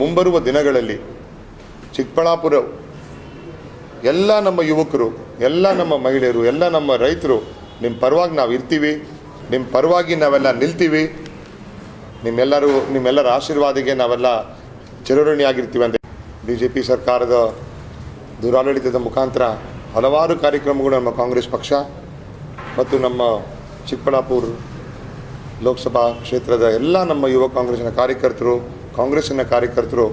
ಮುಂಬರುವ ದಿನಗಳಲ್ಲಿ ಚಿಕ್ಕಬಳ್ಳಾಪುರ ಎಲ್ಲ ನಮ್ಮ ಯುವಕರು, ಎಲ್ಲ ನಮ್ಮ ಮಹಿಳೆಯರು, ಎಲ್ಲ ನಮ್ಮ ರೈತರು ನಿಮ್ಮ ಪರವಾಗಿ ನಾವು ಇರ್ತೀವಿ ನಿಮ್ಮ ಪರವಾಗಿ ನಾವೆಲ್ಲ ನಿಲ್ತೀವಿ, ನಿಮ್ಮೆಲ್ಲರೂ, ನಿಮ್ಮೆಲ್ಲರ ಆಶೀರ್ವಾದಿಗೆ ನಾವೆಲ್ಲ ಚಿರಋಣಿಯಾಗಿರ್ತೀವಿ ಅಂತ ಬಿ ಜೆ ಪಿ ಸರ್ಕಾರದ ದುರಾಡಳಿತದ ಮುಖಾಂತರ ಹಲವಾರು ಕಾರ್ಯಕ್ರಮಗಳು ನಮ್ಮ ಕಾಂಗ್ರೆಸ್ ಪಕ್ಷ ಮತ್ತು ನಮ್ಮ ಚಿಕ್ಕಬಳ್ಳಾಪುರ ಲೋಕಸಭಾ ಕ್ಷೇತ್ರದ ಎಲ್ಲ ನಮ್ಮ ಯುವ ಕಾಂಗ್ರೆಸ್ನ ಕಾರ್ಯಕರ್ತರು ಕಾಂಗ್ರೆಸ್ಸಿನ ಕಾರ್ಯಕರ್ತರು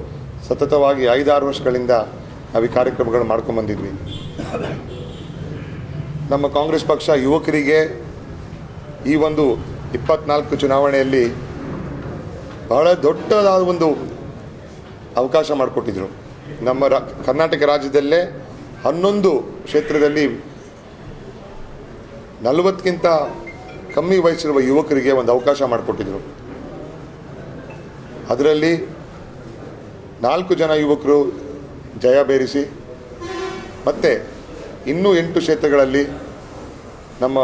ಸತತವಾಗಿ ಐದಾರು ವರ್ಷಗಳಿಂದ ನಾವು ಈ ಕಾರ್ಯಕ್ರಮಗಳು ಮಾಡ್ಕೊಂಡ್ಬಂದಿದ್ವಿ ನಮ್ಮ ಕಾಂಗ್ರೆಸ್ ಪಕ್ಷ ಯುವಕರಿಗೆ ಈ ಒಂದು ಇಪ್ಪತ್ನಾಲ್ಕು ಚುನಾವಣೆಯಲ್ಲಿ ಬಹಳ ದೊಡ್ಡದಾದ ಒಂದು ಅವಕಾಶ ಮಾಡಿಕೊಟ್ಟಿದ್ರು. ನಮ್ಮ ರಾ, ಕರ್ನಾಟಕ ರಾಜ್ಯದಲ್ಲೇ ಹನ್ನೊಂದು ಕ್ಷೇತ್ರದಲ್ಲಿ ನಲವತ್ತಕ್ಕಿಂತ ಕಮ್ಮಿ ವಯಸ್ಸಿರುವ ಯುವಕರಿಗೆ ಒಂದು ಅವಕಾಶ ಮಾಡಿಕೊಟ್ಟಿದ್ರು. ಅದರಲ್ಲಿ ನಾಲ್ಕು ಜನ ಯುವಕರು ಜಯ ಬೇರಿಸಿ, ಮತ್ತು ಇನ್ನೂ ಎಂಟು ಕ್ಷೇತ್ರಗಳಲ್ಲಿ ನಮ್ಮ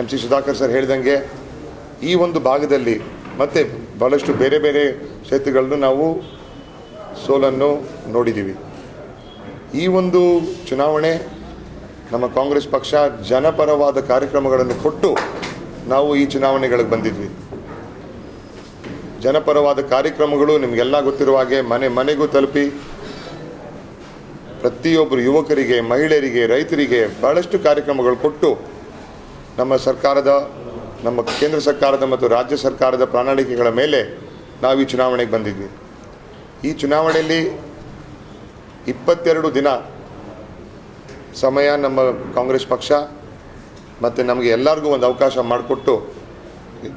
ಎಂ ಸಿ ಸುಧಾಕರ್ ಸರ್ ಹೇಳಿದಂಗೆ ಈ ಒಂದು ಭಾಗದಲ್ಲಿ ಮತ್ತು ಭಾಳಷ್ಟು ಬೇರೆ ಬೇರೆ ಕ್ಷೇತ್ರಗಳನ್ನು ನಾವು ಸೋಲನ್ನು ನೋಡಿದ್ದೀವಿ. ಈ ಒಂದು ಚುನಾವಣೆ ನಮ್ಮ ಕಾಂಗ್ರೆಸ್ ಪಕ್ಷ ಜನಪರವಾದ ಕಾರ್ಯಕ್ರಮಗಳನ್ನು ಕೊಟ್ಟು ನಾವು ಈ ಚುನಾವಣೆಗಳಿಗೆ ಬಂದಿದ್ವಿ. ಜನಪರವಾದ ಕಾರ್ಯಕ್ರಮಗಳು ನಿಮಗೆಲ್ಲ ಗೊತ್ತಿರುವ ಹಾಗೆ ಮನೆ ಮನೆಗೂ ತಲುಪಿ ಪ್ರತಿಯೊಬ್ಬರು ಯುವಕರಿಗೆ, ಮಹಿಳೆಯರಿಗೆ, ರೈತರಿಗೆ ಬಹಳಷ್ಟು ಕಾರ್ಯಕ್ರಮಗಳು ಕೊಟ್ಟು ನಮ್ಮ ಸರ್ಕಾರದ, ನಮ್ಮ ಕೇಂದ್ರ ಸರ್ಕಾರದ ಮತ್ತು ರಾಜ್ಯ ಸರ್ಕಾರದ ಪ್ರಣಾಳಿಕೆಗಳ ಮೇಲೆ ನಾವು ಈ ಚುನಾವಣೆಗೆ ಬಂದಿದ್ವಿ. ಈ ಚುನಾವಣೆಯಲ್ಲಿ ಇಪ್ಪತ್ತೆರಡು ದಿನ ಸಮಯ ನಮ್ಮ ಕಾಂಗ್ರೆಸ್ ಪಕ್ಷ ಮತ್ತು ನಮಗೆ ಎಲ್ಲರಿಗೂ ಒಂದು ಅವಕಾಶ ಮಾಡಿಕೊಟ್ಟು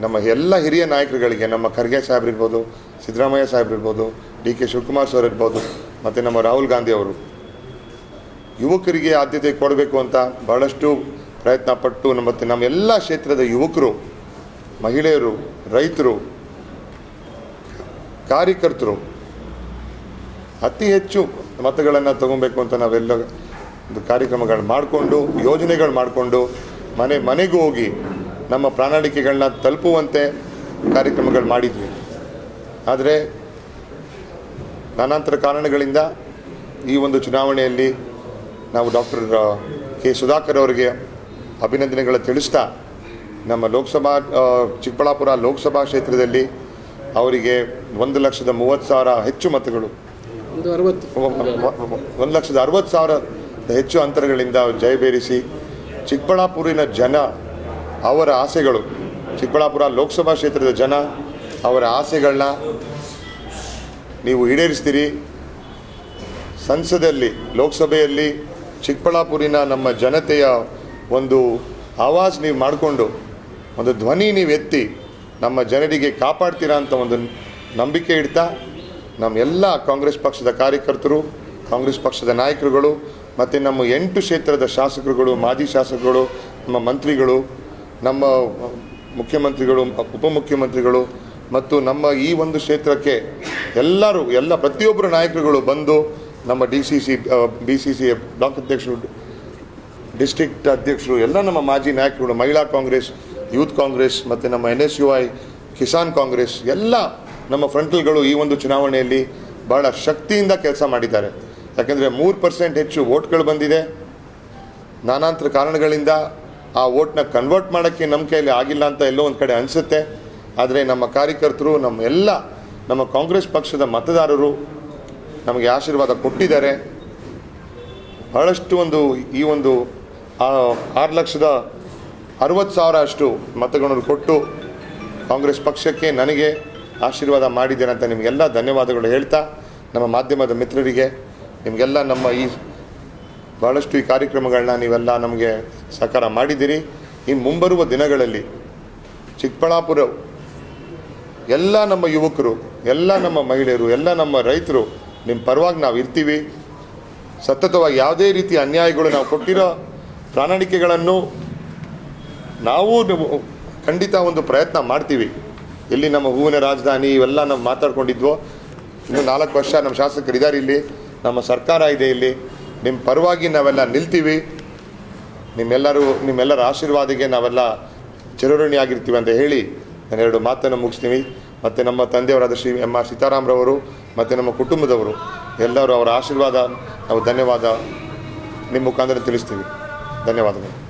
ನಮ್ಮ ಎಲ್ಲ ಹಿರಿಯ ನಾಯಕರುಗಳಿಗೆ, ನಮ್ಮ ಖರ್ಗೆ ಸಾಹೇಬ್ರು ಇರ್ಬೋದು, ಸಿದ್ದರಾಮಯ್ಯ ಸಾಹೇಬ್ರು ಇರ್ಬೋದು, ಡಿ ಕೆ ಶಿವಕುಮಾರ್ ಸರ್ ಇರ್ಬೋದು, ಮತ್ತು ನಮ್ಮ ರಾಹುಲ್ ಗಾಂಧಿ ಅವರು. ಯುವಕರಿಗೆ ಆದ್ಯತೆ ಕೊಡಬೇಕು ಅಂತ ಬಹಳಷ್ಟು ಪ್ರಯತ್ನ ಪಟ್ಟು ಮತ್ತು ನಮ್ಮ ಎಲ್ಲ ಕ್ಷೇತ್ರದ ಯುವಕರು, ಮಹಿಳೆಯರು, ರೈತರು, ಕಾರ್ಯಕರ್ತರು, ಅತಿ ಹೆಚ್ಚು ಮತಗಳನ್ನು ತಗೊಬೇಕು ಅಂತ ನಾವೆಲ್ಲ ಒಂದು ಕಾರ್ಯಕ್ರಮಗಳು ಮಾಡಿಕೊಂಡು, ಯೋಜನೆಗಳು ಮಾಡಿಕೊಂಡು ಮನೆ ಮನೆಗೂ ಹೋಗಿ ನಮ್ಮ ಪ್ರಣಾಳಿಕೆಗಳನ್ನ ತಲುಪುವಂತೆ ಕಾರ್ಯಕ್ರಮಗಳು ಮಾಡಿದ್ವಿ. ಆದರೆ ನಾನಾಂತರ ಕಾರಣಗಳಿಂದ ಈ ಒಂದು ಚುನಾವಣೆಯಲ್ಲಿ ನಾವು ಡಾಕ್ಟರ್ ಕೆ. ಸುಧಾಕರ್ ಅವರಿಗೆ ಅಭಿನಂದನೆಗಳು ತಿಳಿಸ್ತಾ ನಮ್ಮ ಲೋಕಸಭಾ ಚಿಕ್ಕಬಳ್ಳಾಪುರ ಲೋಕಸಭಾ ಕ್ಷೇತ್ರದಲ್ಲಿ ಅವರಿಗೆ ಒಂದು ಲಕ್ಷದ ಮೂವತ್ತು ಸಾವಿರ ಹೆಚ್ಚು ಮತಗಳು. ಒಂದು ಲಕ್ಷದ ಅರವತ್ತು ಸಾವಿರ ಹೆಚ್ಚು ಅಂತರಗಳಿಂದ ಜಯಬೇರಿಸಿ ಚಿಕ್ಕಬಳ್ಳಾಪುರಿನ ಜನ ಅವರ ಆಸೆಗಳು. ಚಿಕ್ಕಬಳ್ಳಾಪುರ ಲೋಕಸಭಾ ಕ್ಷೇತ್ರದ ಜನ ಅವರ ಆಸೆಗಳನ್ನ ನೀವು ಈಡೇರಿಸ್ತೀರಿ. ಸಂಸದಲ್ಲಿ, ಲೋಕಸಭೆಯಲ್ಲಿ ಚಿಕ್ಕಬಳ್ಳಾಪುರಿನ ನಮ್ಮ ಜನತೆಯ ಒಂದು ಆವಾಜ್ ನೀವು ಮಾಡಿಕೊಂಡು, ಒಂದು ಧ್ವನಿ ನೀವು ಎತ್ತಿ ನಮ್ಮ ಜನರಿಗೆ ಕಾಪಾಡ್ತೀರಾ ಅಂತ ಒಂದು ನಂಬಿಕೆ ಇಡ್ತಾ, ನಮ್ಮ ಎಲ್ಲ ಕಾಂಗ್ರೆಸ್ ಪಕ್ಷದ ಕಾರ್ಯಕರ್ತರು, ಕಾಂಗ್ರೆಸ್ ಪಕ್ಷದ ನಾಯಕರುಗಳು, ಮತ್ತು ನಮ್ಮ ಎಂಟು ಕ್ಷೇತ್ರದ ಶಾಸಕರುಗಳು, ಮಾಜಿ ಶಾಸಕರುಗಳು, ನಮ್ಮ ಮಂತ್ರಿಗಳು ನಮ್ಮ ಮುಖ್ಯಮಂತ್ರಿಗಳು, ಉಪಮುಖ್ಯಮಂತ್ರಿಗಳು ಮತ್ತು ನಮ್ಮ ಈ ಒಂದು ಕ್ಷೇತ್ರಕ್ಕೆ ಎಲ್ಲರೂ, ಎಲ್ಲ ಪ್ರತಿಯೊಬ್ಬರು ನಾಯಕರುಗಳು ಬಂದು ನಮ್ಮ D C C B C C block ಅಧ್ಯಕ್ಷರು ಡಿಸ್ಟ್ರಿಕ್ಟ್ ಅಧ್ಯಕ್ಷರು, ಎಲ್ಲ ನಮ್ಮ ಮಾಜಿ ನಾಯಕರುಗಳು, ಮಹಿಳಾ ಕಾಂಗ್ರೆಸ್, ಯೂತ್ ಕಾಂಗ್ರೆಸ್ ಮತ್ತು ನಮ್ಮ N S U I, Kisan Congress, ಎಲ್ಲ ನಮ್ಮ ಫ್ರಂಟ್ಲ್ಗಳು ಈ ಒಂದು ಚುನಾವಣೆಯಲ್ಲಿ ಬಹಳ ಶಕ್ತಿಯಿಂದ ಕೆಲಸ ಮಾಡಿದ್ದಾರೆ. ಯಾಕೆಂದರೆ ಮೂರು ಪರ್ಸೆಂಟ್ ಹೆಚ್ಚು ವೋಟ್ಗಳು ಬಂದಿದೆ. ನಾನಾಂತರ ಕಾರಣಗಳಿಂದ ಆ ವೋಟ್ನ ಕನ್ವರ್ಟ್ ಮಾಡೋಕ್ಕೆ ನಮ್ಮ ಕೈಯಲ್ಲಿ ಆಗಿಲ್ಲ ಅಂತ ಎಲ್ಲೋ ಒಂದು ಕಡೆ ಅನಿಸುತ್ತೆ. ಆದರೆ ನಮ್ಮ ಕಾರ್ಯಕರ್ತರು, ನಮ್ಮ ಎಲ್ಲ, ನಮ್ಮ ಕಾಂಗ್ರೆಸ್ ಪಕ್ಷದ ಮತದಾರರು ನಮಗೆ ಆಶೀರ್ವಾದ ಕೊಟ್ಟಿದ್ದಾರೆ. ಬಹಳಷ್ಟು ಒಂದು ಈ ಒಂದು ಆರು ಲಕ್ಷದ ಅರವತ್ತು ಸಾವಿರ ಅಷ್ಟು ಮತಗಳನ್ನು ಕೊಟ್ಟು ಕಾಂಗ್ರೆಸ್ ಪಕ್ಷಕ್ಕೆ ನನಗೆ ಆಶೀರ್ವಾದ ಮಾಡಿದ್ದೇನೆ ಅಂತ ನಿಮಗೆಲ್ಲ ಧನ್ಯವಾದಗಳು ಹೇಳ್ತಾ, ನಮ್ಮ ಮಾಧ್ಯಮದ ಮಿತ್ರರಿಗೆ, ನಿಮಗೆಲ್ಲ ನಮ್ಮ ಈ ಭಾಳಷ್ಟು ಈ ಕಾರ್ಯಕ್ರಮಗಳನ್ನ ನೀವೆಲ್ಲ ನಮಗೆ ಸಹಕಾರ ಮಾಡಿದ್ದೀರಿ. ಇನ್ನು ಮುಂಬರುವ ದಿನಗಳಲ್ಲಿ ಚಿಕ್ಕಬಳ್ಳಾಪುರ ಎಲ್ಲ ನಮ್ಮ ಯುವಕರು, ಎಲ್ಲ ನಮ್ಮ ಮಹಿಳೆಯರು, ಎಲ್ಲ ನಮ್ಮ ರೈತರು ನಿಮ್ಮ ಪರವಾಗಿ ನಾವು ಇರ್ತೀವಿ. ಸತತವಾಗಿ ಯಾವುದೇ ರೀತಿಯ ಅನ್ಯಾಯಗಳು ನಾವು ಕೊಟ್ಟಿರೋ ಪ್ರಣಾಳಿಕೆಗಳನ್ನು ನಾವು ಖಂಡಿತ ಒಂದು ಪ್ರಯತ್ನ ಮಾಡ್ತೀವಿ. ಇಲ್ಲಿ ನಮ್ಮ ಹೂವಿನ ರಾಜಧಾನಿ ಇವೆಲ್ಲ ನಾವು ಮಾತಾಡ್ಕೊಂಡಿದ್ವು. ಇನ್ನು ನಾಲ್ಕು ವರ್ಷ ನಮ್ಮ ಶಾಸಕರು ಇದ್ದಾರೆ ಇಲ್ಲಿ. ನಮ್ಮ ಸರ್ಕಾರ ಇದೆ ಇಲ್ಲಿ. ನಿಮ್ಮ ಪರವಾಗಿ ನಾವೆಲ್ಲ ನಿಲ್ತೀವಿ. ನಿಮ್ಮೆಲ್ಲರೂ, ನಿಮ್ಮೆಲ್ಲರ ಆಶೀರ್ವಾದಿಗೆ ನಾವೆಲ್ಲ ಚಿರಋಣಿಯಾಗಿರ್ತೀವಿ ಅಂತ ಹೇಳಿ ನಾನು ಎರಡು ಮಾತನ್ನು ಮುಗಿಸ್ತೀವಿ ಮತ್ತು ನಮ್ಮ ತಂದೆಯವರಾದ ಶ್ರೀ ಎಂ ಆರ್ ಸೀತಾರಾಮ್ರವರು, ಮತ್ತು ನಮ್ಮ ಕುಟುಂಬದವರು, ಎಲ್ಲರೂ ಅವರ ಆಶೀರ್ವಾದ, ನಾವು ಧನ್ಯವಾದ. ನಿಮ್ಮ ಮುಖಾಂತರ ತಿಳಿಸ್ತೀವಿ. ಧನ್ಯವಾದಗಳು.